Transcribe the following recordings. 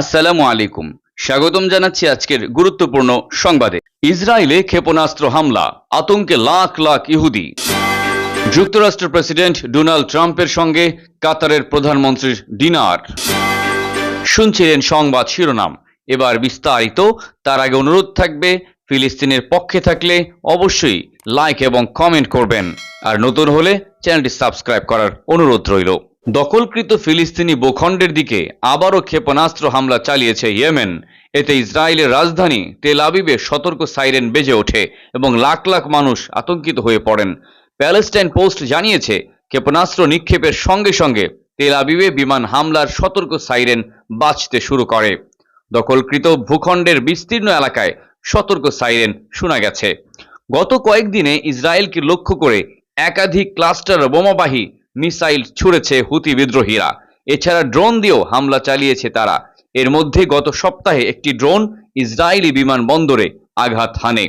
আসসালামু আলাইকুম। স্বাগতম জানাচ্ছি আজকের গুরুত্বপূর্ণ সংবাদে। ইসরায়েলে ক্ষেপণাস্ত্র হামলা, আতঙ্কে লাখ লাখ ইহুদি। যুক্তরাষ্ট্র প্রেসিডেন্ট ডোনাল্ড ট্রাম্পের সঙ্গে কাতারের প্রধানমন্ত্রীর ডিনার। শুনছিলেন সংবাদ শিরোনাম। এবার বিস্তারিত, তার আগে অনুরোধ থাকবে, ফিলিস্তিনের পক্ষে থাকলে অবশ্যই লাইক এবং কমেন্ট করবেন। আর নতুন হলে চ্যানেলটি সাবস্ক্রাইব করার অনুরোধ রইল। দখলকৃত ফিলিস্তিনি ভূখণ্ডের দিকে আবারও ক্ষেপণাস্ত্র হামলা চালিয়েছে ইয়েমেন। এতে ইসরায়েলের রাজধানী তেল আবিবে সতর্ক সাইরেন বেজে ওঠে এবং লাখ লাখ মানুষ আতঙ্কিত হয়ে পড়েন। প্যালেস্টাইন পোস্ট জানিয়েছে, ক্ষেপণাস্ত্র নিক্ষেপের সঙ্গে সঙ্গে তেল আবিবে বিমান হামলার সতর্ক সাইরেন বাজতে শুরু করে। দখলকৃত ভূখণ্ডের বিস্তীর্ণ এলাকায় সতর্ক সাইরেন শোনা গেছে। গত কয়েকদিনে ইসরায়েলকে লক্ষ্য করে একাধিক ক্লাস্টার বোমাবাহী মিসাইল ছুড়েছে হুতি বিদ্রোহীরা। এছাড়া ড্রোন দিয়েও হামলা চালিয়েছে তারা। এর মধ্যে গত সপ্তাহে একটি ড্রোন ইসরায়েলি বিমানবন্দরে আঘাত হানে।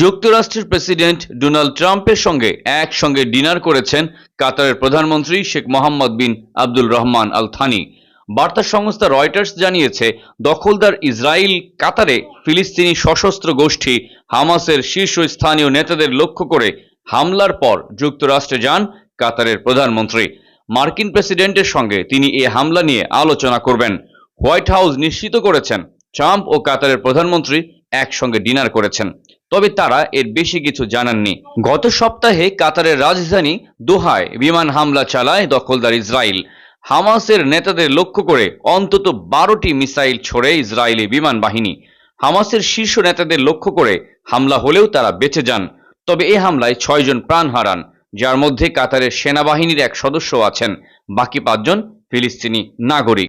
যুক্তরাষ্ট্রের প্রেসিডেন্ট ডোনাল্ড ট্রাম্পের সঙ্গে একসঙ্গে ডিনার করেছেন কাতারের প্রধানমন্ত্রী Sheikh Mohammed bin Abdul Rahman Al Thani বার্তা সংস্থা রয়টার্স জানিয়েছে, দখলদার ইসরায়েল কাতারে ফিলিস্তিনি সশস্ত্র গোষ্ঠী হামাসের শীর্ষস্থানীয় নেতাদের লক্ষ্য করে হামলার পর যুক্তরাষ্ট্রে যান কাতারের প্রধানমন্ত্রী মার্কিন প্রেসিডেন্টের সঙ্গে তিনি এ হামলা নিয়ে আলোচনা করবেন। হোয়াইট হাউস নিশ্চিত করেছেন, ট্রাম্প ও কাতারের প্রধানমন্ত্রী একসঙ্গে ডিনার করেছেন। তবে তারা এর বেশি কিছু জানাননি। গত সপ্তাহে কাতারের রাজধানী দোহায় বিমান হামলা চালায় দখলদার ইসরায়েল। হামাসের নেতাদের লক্ষ্য করে অন্তত বারোটি মিসাইল ছোড়ে ইসরায়েলি বিমান বাহিনী। হামাসের শীর্ষ নেতাদের লক্ষ্য করে হামলা হলেও তারা বেঁচে যান। তবে এ হামলায় ছয়জন প্রাণ হারান। যার মধ্যে কাতারের সেনাবাহিনীর এক সদস্য আছেন। বাকি পাঁচজন ফিলিস্তিনি নাগরিক।